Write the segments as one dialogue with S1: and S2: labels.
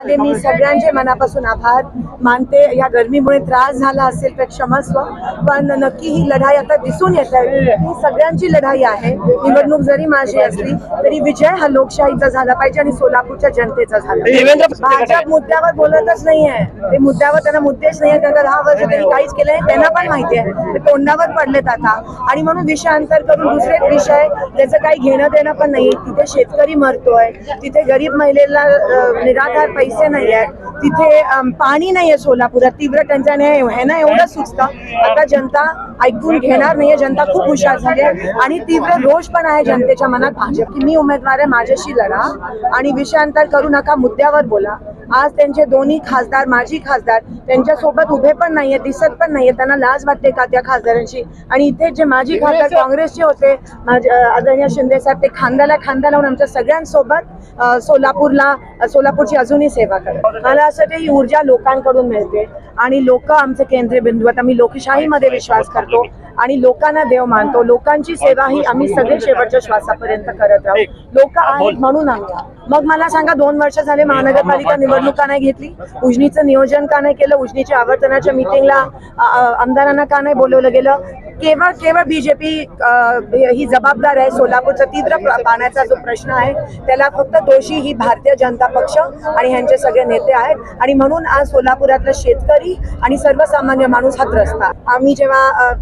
S1: मी सगळ्यांचे मनापासून आभार मानते. या गरमीमुळे त्रास झाला असेल तर क्षमस्व पण नक्की ही लढाई आता दिसून येत आहे. ही सगळ्यांची लढाई आहे. निवडणूक जरी माझी असली तरी विजय हा लोकशाहीचा झाला पाहिजे आणि सोलापूरच्या जनतेचा झाला भाजप मुद्द्यावर बोलतच नाहीये ते मुद्द्यावर त्यांना मुद्देच कारण का दहा वर्ष त्यांनी काहीच केलंय त्यांना पण माहिती आहे. ते तोंडावर पडलेत आता. आणि म्हणून विषयांतर करून दुसरे विषय त्याचं काही घेणं देणं पण नाही तिथे शेतकरी मरतोय. तिथे गरीब महिलेला निराधार पैसे नाही आहेत तिथे पाणी पाणी नाहीये सोलापुरात. तीव्र टंचाई आहे हे ना एवढं सुचतं. आता जनता ऐकून घेणार नाहीये. जनता खूप हुशार झाली आहे. आणि तीव्र रोष पण आहे जनतेच्या मनात. भाजप की मी उमेदवार आहे माझ्याशी लढा. आणि विषयांतर करू नका मुद्द्यावर बोला. आज त्यांचे दोन्ही खासदार माजी खासदार त्यांच्यासोबत उभे पण नाहीये दिसत पण नाहीये. त्यांना लाज वाटते का त्या खासदारांची? आणि इथे जे माजी खासदार काँग्रेसचे होते आदरणीय शिंदे साहेब ते खांद्याला खांदा लावून आमच्या सगळ्यांसोबत सोलापूरला सोलापूरची अजूनही सेवा करतात. मला असं वाटतं ही ऊर्जा लोकांकडून मिळते. आणि लोक आमचे केंद्रीय बिंदू आहेत आम्ही लोकशाहीमध्ये विश्वास करतो आणि लोकांना देव मानतो. लोकांची सेवा ही आम्ही सगळे शेवटच्या श्वासापर्यंत करत राहू. लोक आहेत म्हणून आम्ही. मग मला सांगा दोन वर्ष झाले महानगरपालिका निवडणूक का नाही घेतली? उजनीचं नियोजन का नाही केलं? उजनीच्या आवर्तनाच्या मिटिंगला आमदारांना का नाही बोलवलं गेलं? केवळ केवळ बीजेपी ही जबाबदार आहे सोलापूरचा तीव्र प्र- पाण्याचा जो प्रश्न आहे त्याला फक्त दोषी ही भारतीय जनता पक्ष आणि ह्यांचे सगळे नेते आहेत. आणि म्हणून आज सोलापुरातला शेतकरी आणि सर्वसामान्य माणूस हा त्रस्त आम्ही जेव्हा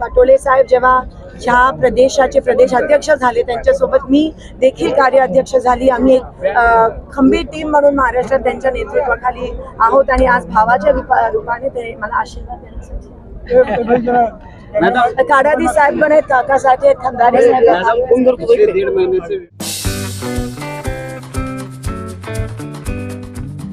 S1: पटोले साहेब जेव्हा ह्या प्रदेशाचे प्रदेश अध्यक्ष झाले त्यांच्यासोबत मी देखील कार्याध्यक्ष झाली. आम्ही एक खंबीर टीम म्हणून महाराष्ट्रात त्यांच्या नेतृत्वाखाली आहोत आणि आज भावाच्या रूपाने ते मला आशीर्वाद देण्यासाठी काडादी साहेब पण आहेत काकासाठी आहेत खंदारे साहेब